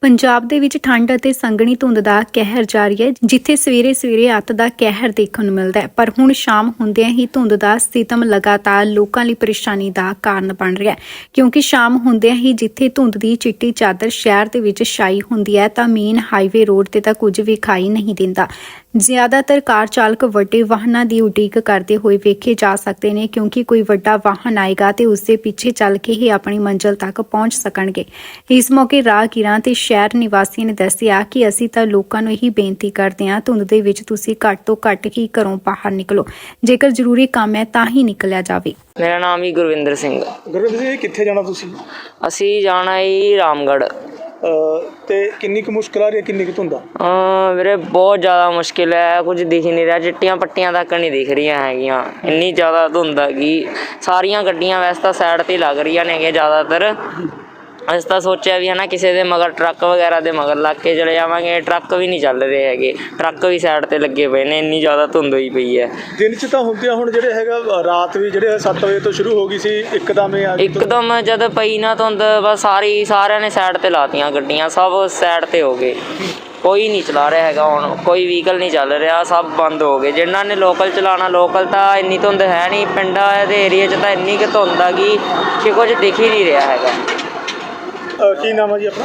ਪੰਜਾਬ ਦੇ ਵਿੱਚ ਠੰਡ ਅਤੇ ਸੰਘਣੀ ਧੁੰਦ ਦਾ ਕਹਿਰ ਜਾਰੀ ਹੈ, ਜਿੱਥੇ ਸਵੇਰੇ ਸਵੇਰੇ ਅੱਤ ਦਾ ਕਹਿਰ ਦੇਖਣ ਨੂੰ ਮਿਲਦਾ ਹੈ। ਪਰ ਹੁਣ ਸ਼ਾਮ ਹੁੰਦਿਆਂ ਹੀ ਧੁੰਦ ਦਾ ਸਿਤਮ ਲਗਾਤਾਰ ਲੋਕਾਂ ਲਈ ਪਰੇਸ਼ਾਨੀ ਦਾ ਕਾਰਨ ਬਣ ਰਿਹਾ ਹੈ। ਕਿਉਂਕਿ ਸ਼ਾਮ ਹੁੰਦਿਆਂ ਹੀ ਜਿੱਥੇ ਧੁੰਦ ਦੀ ਚਿੱਟੀ ਚਾਦਰ ਸ਼ਹਿਰ ਦੇ ਵਿੱਚ ਛਾਈ ਹੁੰਦੀ ਹੈ, ਤਾਂ ਮੇਨ ਹਾਈਵੇ ਰੋਡ ਤੇ ਤਾਂ ਕੁਝ ਵਿਖਾਈ ਨਹੀਂ ਦਿੰਦਾ। ਜ਼ਿਆਦਾਤਰ ਕਾਰ ਚਾਲਕ ਵੱਡੇ ਵਾਹਨਾਂ ਦੀ ਉਡੀਕ ਕਰਦੇ ਹੋਏ ਵੇਖੇ ਜਾ ਸਕਦੇ ਨੇ ਕਿਉਂਕਿ ਕੋਈ ਵੱਡਾ ਵਾਹਨ ਆਏਗਾ ਤੇ ਉਸ ਦੇ ਪਿੱਛੇ ਚੱਲ ਕੇ ਹੀ ਆਪਣੀ ਮੰਜ਼ਲ ਤੱਕ ਪਹੁੰਚ ਸਕਣਗੇ। ਇਸ ਮੌਕੇ ਰਾਹਗੀਰਾਂ ਤੇ ਸ਼ਹਿਰ ਨਿਵਾਸੀਆਂ ਨੇ ਦੱਸਿਆ ਕਿ ਅਸੀਂ ਤਾਂ ਲੋਕਾਂ ਨੂੰ ਇਹੀ ਬੇਨਤੀ ਕਰਦੇ ਹਾਂ ਧੁੰਦ ਦੇ ਵਿੱਚ ਤੁਸੀਂ ਘੱਟ ਤੋਂ ਘੱਟ ਹੀ ਘਰੋਂ ਬਾਹਰ ਨਿਕਲੋ। ਜੇਕਰ ਜ਼ਰੂਰੀ ਕੰਮ ਹੈ ਤਾਂ ਹੀ ਨਿਕਲਿਆ ਜਾਵੇ। ਮੇਰਾ ਨਾਮ ਹੀ ਗੁਰਵਿੰਦਰ ਸਿੰਘ ਗੁਰਵਿੰਦਰ ਜੀ ਕਿੱਥੇ ਜਾਣਾ ਤੁਸੀਂ? ਅਸੀਂ ਜਾਣਾ ਹੈ ਰਾਮਗੜ੍ਹ। ਤੇ ਕਿੰਨੀ ਕੁ ਮੁਸ਼ਕਲ ਆ ਰਹੀ ਹੈ, ਕਿੰਨੀ ਕੁ ਧੁੰਦਾ ਅਮ ਵੀਰੇ, ਬਹੁਤ ਜ਼ਿਆਦਾ ਮੁਸ਼ਕਿਲ ਹੈ। ਕੁਝ ਦਿਖ ਹੀ ਨਹੀਂ ਰਿਹਾ। ਚਿੱਟੀਆਂ ਪੱਟੀਆਂ ਤੱਕ ਨਹੀਂ ਦਿਖ ਰਹੀਆਂ ਹੈਗੀਆਂ। ਇੰਨੀ ਜ਼ਿਆਦਾ ਧੁੰਦ ਹੈਗੀ। ਸਾਰੀਆਂ ਗੱਡੀਆਂ ਵੈਸੇ ਤਾਂ ਸਾਈਡ ਤੇ ਲੱਗ ਰਹੀਆਂ ਨੇਗੀਆਂ ਜ਼ਿਆਦਾਤਰ। ਅਸੀਂ ਤਾਂ ਸੋਚਿਆ ਵੀ ਹਨਾ ਕਿਸੇ ਦੇ ਮਗਰ ਟਰੱਕ ਵਗੈਰਾ ਦੇ ਮਗਰ ਲੱਗ ਕੇ ਚਲੇ ਜਾਵਾਂਗੇ। ਟਰੱਕ ਵੀ ਨਹੀਂ ਚੱਲ ਰਹੇ ਹੈਗੇ। ਟਰੱਕ ਵੀ ਸਾਈਡ ਤੇ ਲੱਗੇ ਪਏ ਨੇ ਇੰਨੀ ਜ਼ਿਆਦਾ ਧੁੰਦ ਹੋਈ ਪਈ ਹੈ। ਦਿਨ ਚ ਤਾਂ ਹੁੰਦਿਆ ਹੁਣ ਜਿਹੜੇ ਹੈਗਾ ਰਾਤ ਵੀ ਜਿਹੜੇ 7 ਵਜੇ ਤੋਂ ਸ਼ੁਰੂ ਹੋ ਗਈ ਸੀ ਇੱਕਦਮ ਹੀ ਆ ਗਈ। ਇੱਕਦਮ ਜਦ ਪਈ ਨਾ ਧੁੰਦ ਬਸ ਸਾਰੀ ਸਾਰਿਆਂ ਨੇ ਸਾਈਡ ਤੇ ਲਾਤੀਆਂ ਗੱਡੀਆਂ ਸਭ ਸਾਈਡ ਤੇ ਹੋ ਗਏ। ਕੋਈ ਨਹੀਂ ਚਲਾ ਰਿਹਾ ਹੈਗਾ ਹੁਣ ਕੋਈ ਵਹੀਕਲ ਨਹੀਂ ਚੱਲ ਰਿਹਾ ਸਭ ਬੰਦ ਹੋ ਗਏ। ਜਿਨ੍ਹਾਂ ਨੇ ਲੋਕਲ ਚਲਾਉਣਾ ਲੋਕਲ ਤਾਂ ਇੰਨੀ ਧੁੰਦ ਹੈ ਨਹੀਂ ਪਿੰਡਾਂ ਦੇ ਏਰੀਆ 'ਚ ਤਾਂ ਇੰਨੀ ਕੁ ਧੁੰਦ ਆ ਗਈ ਕਿ ਕੁਝ ਦਿਖ ਹੀ ਨਹੀਂ ਰਿਹਾ ਹੈਗਾ। ਅਹ ਕੀ ਨਾਮ ਹੈ ਜੀ ਆਪਣਾ?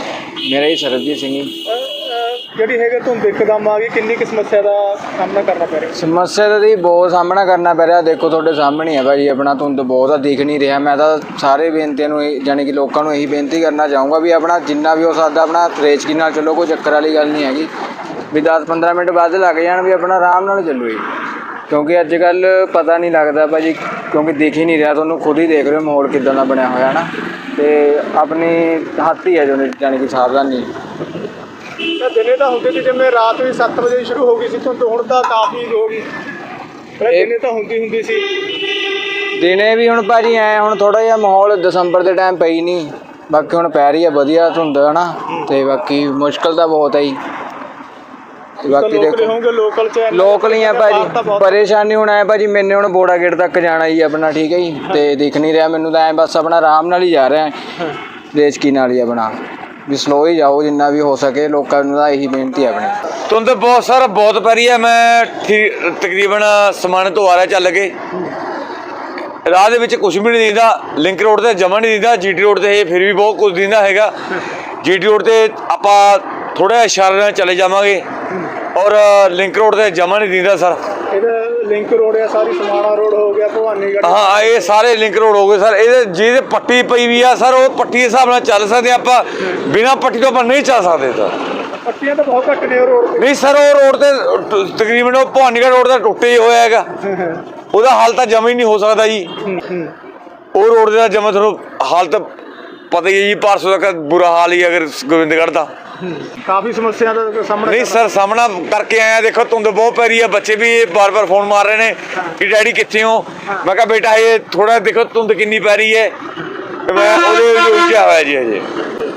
ਮੇਰਾ ਹੀ ਸਰਬਜੀਤ ਸਿੰਘ ਜੀ। ਅਹ, ਅਹ ਜਿਹੜੀ ਹੈਗਾ ਧੁੰਦ ਇੱਕਦਮ ਆ ਗਈ ਕਿੰਨੀ ਕੁ ਸਮੱਸਿਆ ਦਾ ਸਾਹਮਣਾ ਕਰਨਾ ਪੈ ਰਿਹਾ? ਸਮੱਸਿਆ ਦਾ ਜੀ ਬਹੁਤ ਸਾਹਮਣਾ ਕਰਨਾ ਪੈ ਰਿਹਾ। ਦੇਖੋ ਤੁਹਾਡੇ ਸਾਹਮਣੇ ਹੈ ਭਾਜੀ ਆਪਣਾ ਧੁੰਦ ਬਹੁਤ ਆ ਦਿਖ ਨਹੀਂ ਰਿਹਾ। ਮੈਂ ਤਾਂ ਸਾਰੇ ਬੇਨਤੀਆਂ ਨੂੰ ਇਹ- ਕਿ ਲੋਕਾਂ ਨੂੰ ਇਹੀ ਬੇਨਤੀ ਕਰਨਾ ਚਾਹੂੰਗਾ ਵੀ ਆਪਣਾ ਜਿੰਨਾ ਵੀ ਹੋ ਸਕਦਾ ਆਪਣਾ ਰੇਚਕੀ ਨਾਲ ਚੱਲੋ ਕੋਈ ਚੱਕਰ ਵਾਲੀ ਗੱਲ ਨਹੀਂ ਹੈਗੀ। ਵੀ 10-15 ਮਿੰਟ ਬਾਅਦ ਲੱਗ ਜਾਣ ਵੀ ਆਪਣਾ ਆਰਾਮ ਨਾਲ ਚੱਲੋ ਜੀ। ਕਿਉਂਕਿ ਅੱਜ ਕੱਲ ਪਤਾ ਨਹੀਂ ਲੱਗਦਾ ਭਾਜੀ ਕਿਉਂਕਿ ਦਿਖ ਹੀ ਨਹੀਂ ਰਿਹਾ ਤੁਹਾਨੂੰ ਖੁਦ ਹੀ ਦੇਖ ਰਹੇ ਹੋ ਮਾਹੌਲ ਕਿਦਾਂ ਦਾ ਬਣਿਆ ਹੋਇਆ ਨਾ। ਤੇ ਆਪਣੀ ਹੱਥ ਹੀ ਹੈ ਜੋ ਜਾਣੀ ਕਿ ਸਾਵਧਾਨੀ। ਤਾਂ ਦਿਨੇ ਤਾਂ ਹੁੰਦੇ ਸੀ ਜਿਵੇਂ ਰਾਤ ਵੀ 7 ਵਜੇ ਸ਼ੁਰੂ ਹੋ ਗਈ ਸੀ ਧੁੰਦ ਹੁਣ ਤਾਂ ਕਾਫੀ ਹੋ ਗਈ। ਇਹ- ਦਿਨੇ ਤਾਂ ਹੁੰਦੀ ਹੁੰਦੀ ਸੀ। ਦਿਨੇ ਵੀ ਹੁਣ ਭਾਜੀ ਐ ਹੁਣ ਥੋੜਾ ਜਿਹਾ ਮਾਹੌਲ ਦਸੰਬਰ ਦੇ ਟਾਈਮ ਪਈ ਨਹੀਂ। ਬਾਕੀ ਹੁਣ ਪੈ ਰਹੀ ਹੈ ਵਧੀਆ ਧੁੰਦ ਹਨਾ ਤੇ ਬਾਕੀ ਮੁਸ਼ਕਲ ਤਾਂ ਬਹੁਤ ਹੈ ਜੀ। ਤੇ ਬਾਕੀ ਦੇਖੋ। ਲੋਕਲ ਚ ਲੋਕਲ ਹੀ ਆ ਭਾਜੀ। ਪਰੇਸ਼ਾਨੀ ਹੁਣ ਐ ਭਾਜੀ ਮੈਨੇ ਹੁਣ ਬੋੜਾ ਗੇਟ ਤੱਕ ਜਾਣਾ ਜੀ ਆਪਣਾ ਠੀਕ ਹੈ ਜੀ? ਤੇ ਦਿਖ ਨਹੀਂ ਰਿਹਾ ਮੈਨੂੰ ਤਾਂ ਐ ਬਸ ਆਪਣਾ ਆਰਾਮ ਨਾਲ ਹੀ ਜਾ ਰਿਹਾ ਰੇਚਕੀ ਨਾਲ ਹੀ ਆਪਣਾ। ਵੀ ਸਲੋ ਹੀ ਜਾਓ ਜਿੰਨਾ ਵੀ ਹੋ ਸਕੇ ਲੋਕਾਂ ਨੂੰ ਤਾਂ ਇਹੀ ਬੇਨਤੀ ਹੈ ਆਪਣੀ। ਧੁੰਦ ਬਹੁਤ ਸਾਰਾ ਬਹੁਤ ਪੈ ਰਹੀ ਹੈ ਮੈਂ ਠੀ- ਤਕਰੀਬਨ ਸਮਾਨ ਤੋਂ ਆ ਰਿਹਾ ਚੱਲ ਕੇ। ਰਾਹ ਦੇ ਵਿੱਚ ਕੁਝ ਵੀ ਨਹੀਂ ਦਿੰਦਾ ਲਿੰਕ ਰੋਡ ਤੇ ਜਮਾ ਨਹੀਂ ਦਿੰਦਾ ਜੀਟੀ ਰੋਡ ਤੇ ਇਹ ਫਿਰ ਵੀ ਬਹੁਤ ਕੁਝ ਦਿੰਦਾ ਹੈਗਾ। ਜੀਟੀ ਰੋਡ ਤੇ ਆਪਾਂ ਥੋੜਾ ਇਸ਼ਾਰੇ ਨਾਲ ਚਲੇ ਜਾਵਾਂਗੇ। ਔਰ ਲਿੰਕ ਰੋਡ ਤੇ ਜਮਾ ਨਹੀਂ ਦਿੰਦਾ ਸਰ। ਇਹਦਾ ਲਿੰਕ ਰੋਡ ਆ ਸਾਰੀ ਸਮਾਣਾ ਰੋਡ ਹੋ ਗਿਆ ਭਵਾਨੀਗੜ੍ਹ। ਹਾਂ ਇਹ ਸਾਰੇ ਲਿੰਕ ਰੋਡ ਹੋ ਗਏ ਸਰ। ਇਹਦੇ ਜਿਹਦੇ ਪੱਟੀ ਪਈ ਵੀ ਆ ਸਰ ਉਹ ਪੱਟੀ ਦੇ ਹਿਸਾਬ ਨਾਲ ਚੱਲ ਸਕਦੇ ਆਪਾਂ ਬਿਨਾ ਪੱਟੀ ਤੋਂ ਆਪਾਂ ਨਹੀਂ ਚੱਲ ਸਕਦੇ ਸਰ। ਪੱਟੀਆਂ ਤਾਂ ਬਹੁਤ ਘੱਟ ਨੇ ਉਹ ਰੋਡ ਤੇ। ਨਹੀਂ ਸਰ ਉਹ ਰੋਡ ਤੇ ਟ- ਤਕਰੀਬਨ ਉਹ ਭਵਾਨੀਗੜ੍ਹ ਰੋਡ ਦਾ ਟੁੱਟੇ ਹੀ ਹੋਇਆ ਹੈਗਾ। ਉਹਦਾ ਹਾਲ ਤਾਂ ਜਮਾ ਹੀ ਨਹੀਂ ਹੋ ਸਕਦਾ ਜੀ। ਉਹ ਰੋਡ ਦਾ ਜਮਾ ਤੁਹਾਨੂੰ ਹਾਲਤ ਪਤਾ ਹੀ ਹੈ ਜੀ ਪਰਸੋਂ ਤੱਕ ਬੁਰਾ ਹਾਲ ਹੀ ਅਗਰ ਗੋਬਿੰਦਗੜ੍ਹ ਦਾ। ਕਾਫੀ ਸਮੱਸਿਆ ਦਾ ਸਾਹਮਣਾ ਨਹੀਂ ਸਰ ਸਾਹਮਣਾ ਕਰਕੇ ਆਇਆ ਦੇਖੋ ਧੁੰਦ ਬਹੁਤ ਪੈ ਰਹੀ ਹੈ ਬੱਚੇ ਵੀ ਬਾਰ-ਬਾਰ ਫੋਨ ਮਾਰ ਰਹੇ ਨੇ ਕਿ ਡੈਡੀ ਕਿੱਥੇ ਹੋ? ਮੈਂ ਕਿਹਾ ਬੇਟਾ ਇਹ ਥੋੜਾ ਦੇਖੋ ਧੁੰਦ ਕਿੰਨੀ ਪੈ ਰਹੀ ਹੈ। ਮੈਂ ਉਹਦੇ ਵਿੱਚ ਉਲਝਿਆ ਹੋਇਆ ਜੀ ਅਜੇ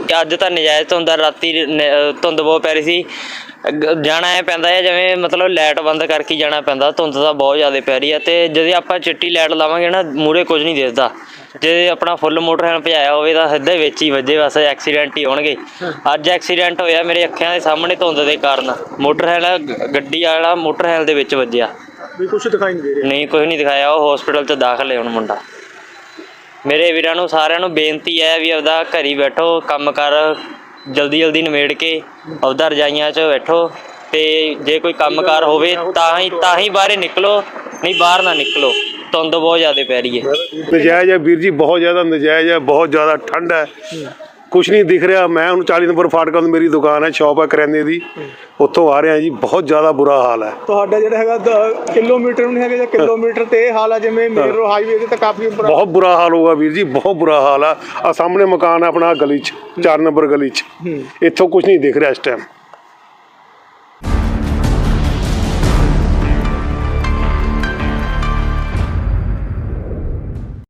ਕਿ ਅੱਜ ਤਾਂ ਨਜਾਇਜ਼ ਧੁੰਦ ਆ, ਰਾਤੀ ਨ- ਧੁੰਦ ਬਹੁਤ ਪੈ ਰਹੀ ਸੀ। ਅੱਗ- ਜਾਣਾ ਐ ਪੈਂਦਾ ਹੈ ਜਿਵੇਂ ਮਤਲਬ ਲਾਈਟ ਬੰਦ ਕਰਕੇ ਹੀ ਜਾਣਾ ਪੈਂਦਾ ਧੁੰਦ ਤਾਂ ਬਹੁਤ ਜ਼ਿਆਦਾ ਪੈ ਰਹੀ ਹੈ ਤੇ ਜਦੋਂ ਆਪਾਂ ਚਿੱਟੀ ਲਾਈਟ ਲਾਵਾਂਗੇ ਨਾ ਮੂਰੇ ਕੁਝ ਨਹੀਂ ਦਿਸਦਾ। ਜੇ ਆਪਣਾ ਫੁੱਲ ਮੋਟਰ ਹੈਂਡ ਭਜਾਇਆ ਹੋਵੇ ਤਾਂ ਸਿੱਧੇ ਵਿੱਚ ਹੀ ਵੱਜੇ ਬਸ ਐਕਸੀਡੈਂਟ ਹੀ ਹੋਣਗੇ। ਅੱਜ ਐਕਸੀਡੈਂਟ ਹੋਇਆ ਮੇਰੇ ਅੱਖਾਂ ਦੇ ਸਾਹਮਣੇ ਧੁੰਦ ਦੇ ਕਾਰਨ। ਮੋਟਰ ਹੈਂਡ ਗੱਡੀ ਵਾਲਾ ਮੋਟਰ ਹੈਂਡ ਦੇ ਵਿੱਚ ਵੱਜਿਆ। ਵੀ ਕੁਝ ਦਿਖਾਈ ਨਹੀਂ ਦੇ ਰਿਹਾ। ਨਹੀਂ ਕੁਝ ਨਹੀਂ ਦਿਖਾਇਆ ਉਹ ਹਸਪੀਟਲ 'ਚ ਦਾਖਲ ਹੈ ਹੁਣ ਮੁੰਡਾ। ਮੇਰੇ ਵੀਰਾਂ ਨੂੰ ਸਾਰਿਆਂ ਨੂੰ ਬੇਨਤੀ ਹੈ ਵੀ ਆਪਦਾ ਘਰੀ ਬੈਠੋ, ਕੰਮ ਕਰ, ਜਲਦੀ ਜਲਦੀ ਨਿਬੇੜ ਕੇ ਆਪਦਾ ਰਜਾਈਆਂ 'ਚ ਬੈਠੋ ਤੇ ਜੇ ਕੋਈ ਕੰਮਕਾਰ ਹੋਵੇ ਤਾਂ ਹੀ ਤਾਂ ਹੀ ਬਾਹਰੇ ਨਿਕਲੋ, ਨਹੀਂ ਬਾਹਰ ਨਾ ਨਿਕਲੋ, ਧੁੰਦ ਬਹੁਤ ਜ਼ਿਆਦਾ ਪੈ ਰਹੀ ਹੈ। ਨਜਾਇਜ਼ ਹੈ ਵੀਰ ਜੀ, ਬਹੁਤ ਜ਼ਿਆਦਾ ਨਜਾਇਜ਼ ਹੈ, ਬਹੁਤ ਜ਼ਿਆਦਾ ਠੰਡ ਹੈ। ਕੁਛ ਨਹੀਂ ਦਿਖ ਰਿਹਾ। ਮੈਂ ਹੁਣ 40 ਨੰਬਰ ਫਾਟਕਾਂ ਤੋਂ ਮੇਰੀ ਦੁਕਾਨ ਹੈ ਸ਼ਾਪ ਹੈ ਕਰਿਆਨੇ ਦੀ। ਉੱਥੋਂ ਆ ਰਿਹਾ ਜੀ ਬਹੁਤ ਜ਼ਿਆਦਾ ਬੁਰਾ ਹਾਲ ਹੈ। ਤੁਹਾਡਾ ਜਿਹੜਾ ਹੈਗਾ ਦ- ਕਿਲੋਮੀਟਰ ਨਹੀਂ ਹੈਗਾ ਜਾਂ ਕਿਲੋਮੀਟਰ ਤੇ ਇਹ ਹਾਲ ਆ ਜਿਵੇਂ ਮੇਨ ਰੋਡ ਹਾਈਵੇ ਤੇ ਤਾਂ ਕਾਫੀ ਬੁਰਾ- ਬਹੁਤ ਬੁਰਾ ਹਾਲ ਹੋਊਗਾ ਵੀਰ ਜੀ ਬਹੁਤ ਬੁਰਾ ਹਾਲ ਆ। ਆ ਸਾਹਮਣੇ ਮਕਾਨ ਹੈ ਆਪਣਾ ਗਲੀ 'ਚ 4 ਨੰਬਰ ਗਲੀ 'ਚ। ਇੱਥੋਂ ਕੁਝ ਨਹੀਂ ਦਿਖ ਰਿਹਾ ਇਸ ਟਾਈਮ